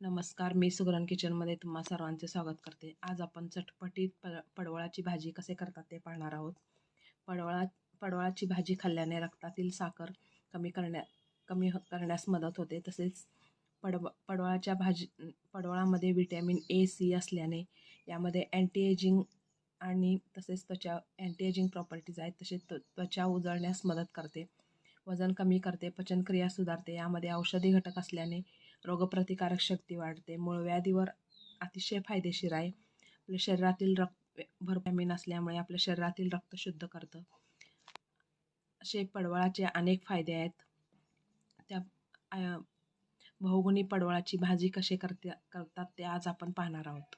नमस्कार मी सुगरण किचनमध्ये तुम्हा सर्वांचे स्वागत करते. आज आपण चटपटीत प पडवळाची भाजी कसे करतात ते पाहणार आहोत. पडवळा पडवळाची भाजी खाल्ल्याने रक्तातील साखर कमी करण्या कमी करण्यास मदत होते. तसेच पडव पडवळाच्या भाजी पडवळामध्ये व्हिटॅमिन ए सी असल्याने यामध्ये अँटी एजिंग आणि तसेच त्वचा अँटी एजिंग प्रॉपर्टीज आहेत. तसेच त्वचा उजळण्यास मदत करते. वजन कमी करते पचनक्रिया सुधारते. यामध्ये औषधी घटक असल्याने रोगप्रतिकारक शक्ती वाढते. मूळव्याधीवर अतिशय फायदेशीर आहे. आपल्या शरीरातील रक्त भरपॅमिन असल्यामुळे आपल्या शरीरातील रक्त शुद्ध करतं. असे पडवळाचे अनेक फायदे आहेत. त्या बहुगुणी पडवळाची भाजी कसे करते करतात ते आज आपण पाहणार आहोत.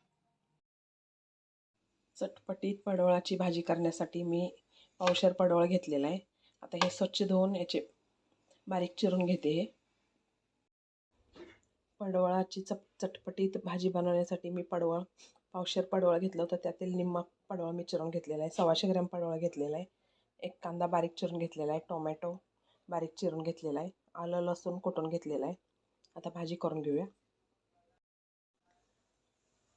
चटपटीत पडवळाची भाजी करण्यासाठी मी पावशर पडवळ घेतलेला आहे. आता हे स्वच्छ धुवून याचे बारीक चिरून घेते हे. पडवळाची चप चटपटीत भाजी बनवण्यासाठी मी पडवळ पावशेर पडवळ घेतलं होतं. त्यातील निम्मा पडवळ मी चिरून घेतलेला आहे. सव्वाशे ग्रॅम पडवळ घेतलेला आहे. एक कांदा बारीक चिरून घेतलेला आहे. टोमॅटो बारीक चिरून घेतलेला आहे. आलं लसूण कुटून घेतलेलं आहे. आता भाजी करून घेऊया.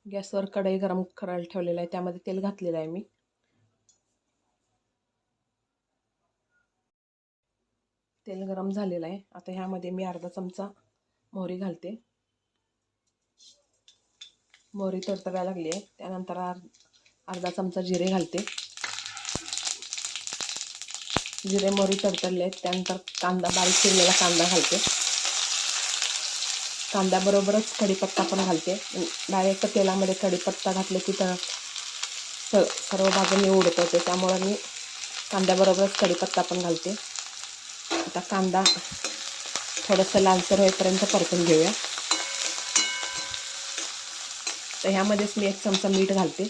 गॅसवर कढई गरम करायला ठेवलेलं आहे. त्यामध्ये तेल घातलेलं आहे मी. तेल गरम झालेलं आहे. आता ह्यामध्ये मी अर्धा चमचा मोहरी घालते. मोहरी तडतडायला लागली आहे. त्यानंतर अर्धा चमचा जिरे घालते. जिरे मोहरी तडतडले आहेत. त्यानंतर कांदा बारीक चिरलेला कांदा घालते. कांद्याबरोबरच कढीपत्ता पण घालते. डायरेक्ट तेलामध्ये कढीपत्ता घातले की तर सर्व बाजूंनी उडत होते त्यामुळे मी कांद्याबरोबरच कढीपत्ता पण घालते. आता कांदा थोडंसं लालसर होईपर्यंत परतून घेऊया. तर ह्यामध्येच मी एक चमचा मीठ घालते.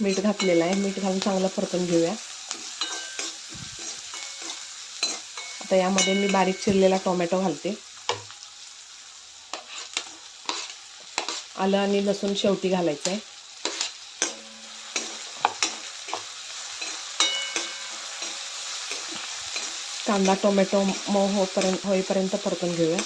मीठ घातलेलं आहे. मीठ घालून चांगलं परतून घेऊया. आता यामध्ये मी बारीक चिरलेला टोमॅटो घालते. आलं आणि लसूण शेवटी घालायचं आहे कांदा टोमॅटो मऊ होपर्यंत होईपर्यंत परतून घेऊया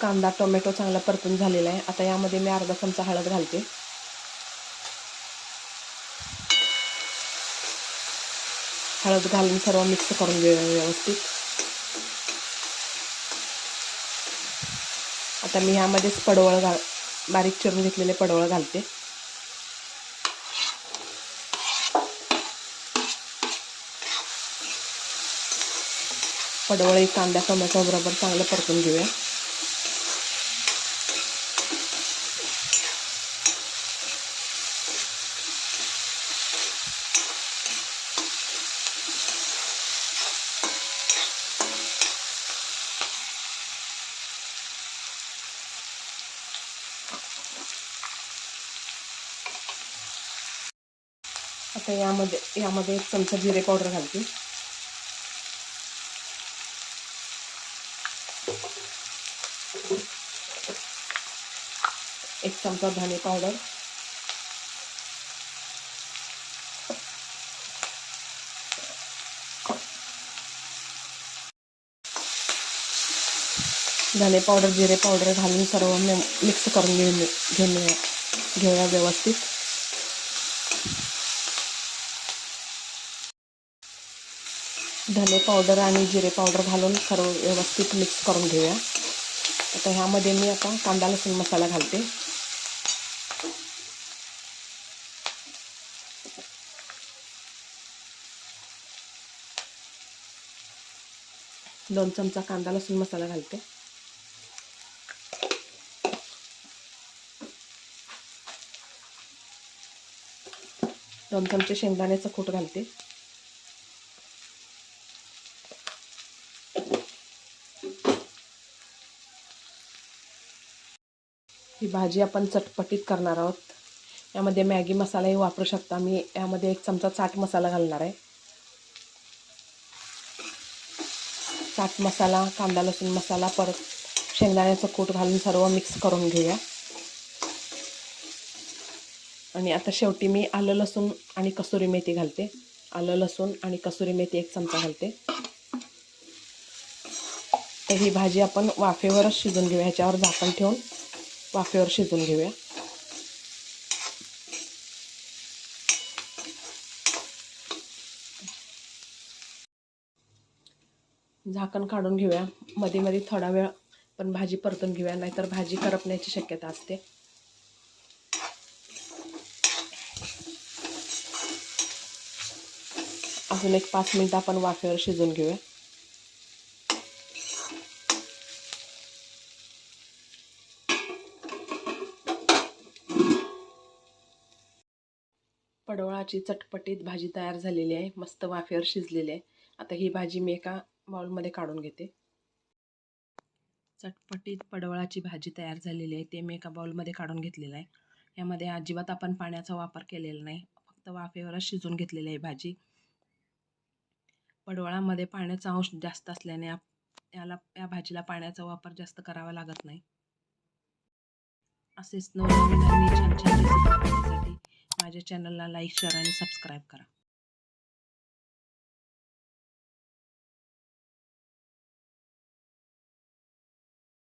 कांदा टोमॅटो चांगला परतून झालेला आहे आता यामध्ये मी अर्धा चमचा हळद घालते हळद घालून सर्व मिक्स करून घेऊया व्यवस्थित आता मी ह्यामध्येच पडवळ घाल बारीक चिरून घेतलेले पडवळ घालते पडवळ एक कांदा टोमॅटो बरोबर चांगलं परतून घेऊया आता यामध्ये यामध्ये एक चमचा जिरे पावडर घालते एक चमचा धने पावडर धने पावडर जिरे पावडर घालून सर्व मिक्स घेऊन घेऊन घेऊया व्यवस्थित. धने पावडर आणि जिरे पावडर घालून सर्व व्यवस्थित मिक्स करून घेऊया. आता ह्यामध्ये मी आता कांदा, लसूण मसाला घालते. दोन चमचा कांदा लसूण मसाला घालते. दोन चमचे शेंगदाण्याचं कूट घालते. ही भाजी आपण चटपटीत करणार आहोत. यामध्ये मॅगी मसालाही वापरू शकता. मी यामध्ये एक चमचा चाट मसाला घालणार आहे. चाट मसाला कांदा लसूण मसाला परत शेंगदाण्याचं कूट घालून सर्व मिक्स करून घेऊया. आणि आता शेवटी मी आलं लसूण आणि कसुरी मेथी घालते. आलं लसूण आणि कसुरी मेथी एक चमचा घालते. तर ही भाजी आपण वाफेवरच शिजून घेऊया. ह्याच्यावर झाकण ठेवून वाफेवर शिजून घेऊया. झाकण काढून घेऊया. मध्ये मध्ये थोडा वेळ पण भाजी परतून घेऊया नाहीतर भाजी करपण्याची शक्यता असते. अजून एक पाच मिनिटं आपण वाफेवर शिजून घेऊया. पडवळाची चटपटीत भाजी तयार झालेली आहे. मस्त वाफेवर शिजलेली आहे. आता ही भाजी मी एका बाउलमध्ये काढून घेते. चटपटीत पडवळाची भाजी तयार झालेली आहे. ते मी एका बाउलमध्ये काढून घेतलेलं आहे. यामध्ये अजिबात आपण पाण्याचा वापर केलेला नाही. फक्त वाफेवरच शिजून घेतलेली आहे भाजी. पडवळामध्ये पाण्याचा अंश जास्त असल्याने याला या भाजीला पाण्याचा वापर जास्त करावा लागत नाही. असेच नवनवीन आणि छान छान रेसिपी पाहण्यासाठी माझ्या चॅनलला लाईक शेअर आणि सबस्क्राईब करा.